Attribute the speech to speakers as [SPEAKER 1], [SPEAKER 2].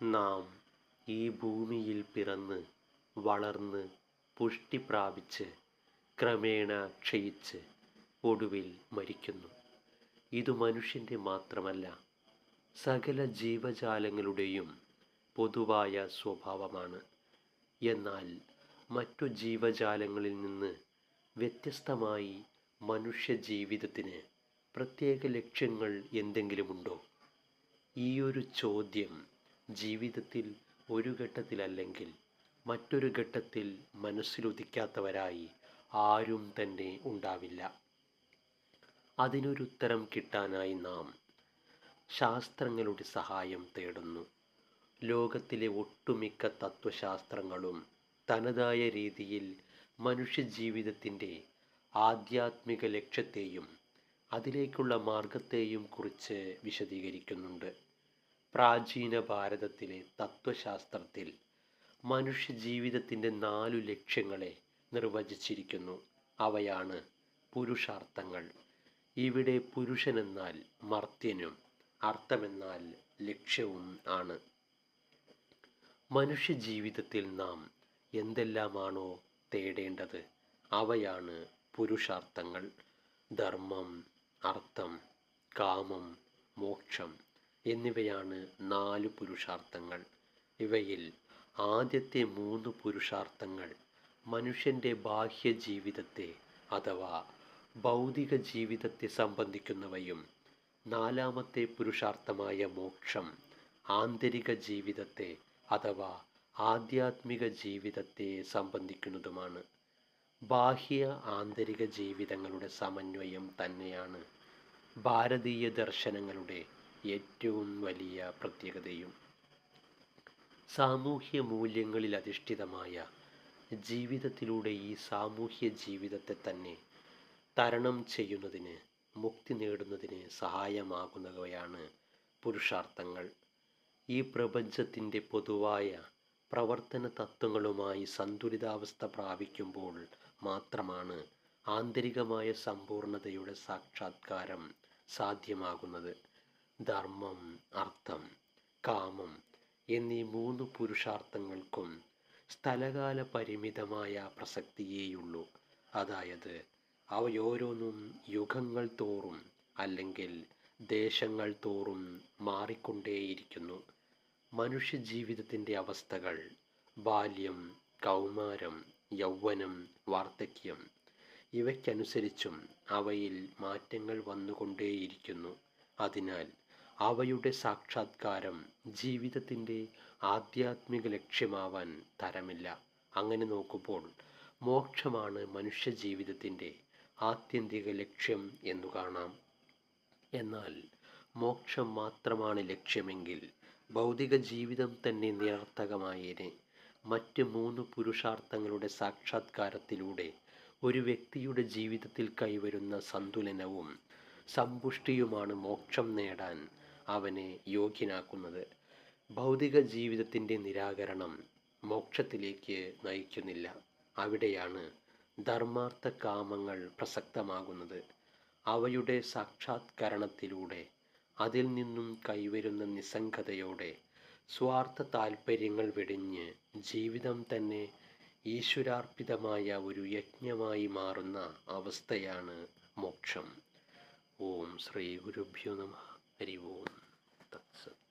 [SPEAKER 1] നാം ഈ ഭൂമിയിൽ പിറന്ന് വളർന്ന് പുഷ്ടി പ്രാപിച്ച് ക്രമേണ ക്ഷയിച്ച് ഒടുവിൽ മരിക്കുന്നു. ഇത് മനുഷ്യന്റെ മാത്രമല്ല സകല ജീവജാലങ്ങളുടെയും പൊതുവായ സ്വഭാവമാണ്. എന്നാൽ മറ്റു ജീവജാലങ്ങളിൽ നിന്ന് വ്യത്യസ്തമായി മനുഷ്യ ജീവിതത്തിന് പ്രത്യേക ലക്ഷ്യങ്ങൾ എന്തെങ്കിലുമുണ്ടോ ഈ ഒരു ചോദ്യം ജീവിതത്തിൽ ഒരു ഘട്ടത്തിലല്ലെങ്കിൽ മറ്റൊരു ഘട്ടത്തിൽ മനസ്സിലുദിക്കാത്തവരായി ആരും തന്നെ ഉണ്ടാവില്ല. അതിനൊരുത്തരം കിട്ടാനായി നാം ശാസ്ത്രങ്ങളുടെ സഹായം തേടുന്നു. ലോകത്തിലെ ഒട്ടുമിക്ക തത്വശാസ്ത്രങ്ങളും തനതായ രീതിയിൽ മനുഷ്യജീവിതത്തിന്റെ ആധ്യാത്മിക ലക്ഷ്യത്തെയും അതിലേക്കുള്ള മാർഗത്തെയും കുറിച്ച് വിശദീകരിക്കുന്നുണ്ട്. പ്രാചീന ഭാരതത്തിലെ തത്വശാസ്ത്രത്തിൽ മനുഷ്യജീവിതത്തിന്റെ നാലു ലക്ഷ്യങ്ങളെ നിർവചിച്ചിരിക്കുന്നു. അവയാണ് പുരുഷാർത്ഥങ്ങൾ. ഇവിടെ പുരുഷനെന്നാൽ മർത്യനും അർത്ഥമെന്നാൽ ലക്ഷ്യവും ആണ്. മനുഷ്യജീവിതത്തിൽ നാം എന്തെല്ലാമാണോ തേടേണ്ടത്? അവയാണ് പുരുഷാർത്ഥങ്ങൾ. ധർമ്മം അർത്ഥം കാമം മോക്ഷം എന്നിവയാണ് നാല് പുരുഷാർത്ഥങ്ങൾ. ഇവയിൽ ആദ്യത്തെ മൂന്ന് പുരുഷാർത്ഥങ്ങൾ മനുഷ്യന്റെ ബാഹ്യ ജീവിതത്തെ അഥവാ ഭൗതിക ജീവിതത്തെ സംബന്ധിക്കുന്നവയും നാലാമത്തെ പുരുഷാർത്ഥമായ മോക്ഷം ആന്തരിക ജീവിതത്തെ അഥവാ ആധ്യാത്മിക ജീവിതത്തെ സംബന്ധിക്കുന്നതുമാണ്. ബാഹ്യ ആന്തരിക ജീവിതങ്ങളുടെ സമന്വയം തന്നെയാണ് ഭാരതീയ ദർശനങ്ങളുടെ ഏറ്റവും വലിയ പ്രത്യേകതയും സാമൂഹ്യ മൂല്യങ്ങളിൽ അധിഷ്ഠിതമായ ജീവിതത്തിലൂടെ ഈ സാമൂഹ്യ ജീവിതത്തെ തന്നെ തരണം ചെയ്യുന്നതിന് മുക്തി നേടുന്നതിന് സഹായമാകുന്നവയാണ് പുരുഷാർത്ഥങ്ങൾ. ഈ പ്രപഞ്ചത്തിന്റെ പൊതുവായ പ്രവർത്തന തത്വങ്ങളുമായി സന്തുലിതാവസ്ഥ പ്രാപിക്കുമ്പോൾ മാത്രമാണ് ആന്തരികമായ സമ്പൂർണതയുടെ സാക്ഷാത്കാരം സാധ്യമാകുന്നത്. ധർമ്മം അർത്ഥം കാമം എന്നീ മൂന്ന് പുരുഷാർത്ഥങ്ങൾക്കും സ്ഥലകാല പരിമിതമായ പ്രസക്തിയേയുള്ളൂ. അതായത് അവയോരോന്നും യുഗങ്ങൾ തോറും അല്ലെങ്കിൽ ദേശങ്ങൾ തോറും മാറിക്കൊണ്ടേയിരിക്കുന്നു. മനുഷ്യജീവിതത്തിന്റെ അവസ്ഥകൾ ബാല്യം കൗമാരം യൗവനം വാർദ്ധക്യം ഇവയ്ക്കനുസരിച്ചും അവയിൽ മാറ്റങ്ങൾ വന്നുകൊണ്ടേയിരിക്കുന്നു. അതിനാൽ അവയുടെ സാക്ഷാത്കാരം ജീവിതത്തിന്റെ ആധ്യാത്മിക ലക്ഷ്യമാവാൻ തരമില്ല. അങ്ങനെ നോക്കുമ്പോൾ മോക്ഷമാണ് മനുഷ്യ ജീവിതത്തിന്റെ ആത്യന്തിക ലക്ഷ്യം എന്നു കാണാം. എന്നാൽ മോക്ഷം മാത്രമാണ് ലക്ഷ്യമെങ്കിൽ ഭൗതിക ജീവിതം തന്നെ നിരർത്ഥകമായേനെ. മറ്റ് മൂന്ന് പുരുഷാർത്ഥങ്ങളുടെ സാക്ഷാത്കാരത്തിലൂടെ ഒരു വ്യക്തിയുടെ ജീവിതത്തിൽ കൈവരുന്ന സന്തുലനവും സമ്പുഷ്ടിയുമാണ് മോക്ഷം നേടാൻ അവനെ യോഗ്യനാക്കുന്നത്. ഭൗതിക ജീവിതത്തിന്റെ നിരാകരണം മോക്ഷത്തിലേക്ക് നയിക്കുന്നില്ല. അവിടെയാണ് ധർമാർത്ഥ കാമങ്ങൾ പ്രസക്തമാകുന്നത്. അവയുടെ സാക്ഷാത്കരണത്തിലൂടെ അതിൽ നിന്നും കൈവരുന്ന നിസ്സംഗതയോടെ സ്വാർത്ഥ താൽപ്പര്യങ്ങൾ വെടിഞ്ഞ് ജീവിതം തന്നെ ഈശ്വരാർപ്പിതമായ ഒരു യജ്ഞമായി മാറുന്ന അവസ്ഥയാണ് മോക്ഷം. ഓം ശ്രീ ഗുരുഭ്യോ നമ. हरि ओम तत्सत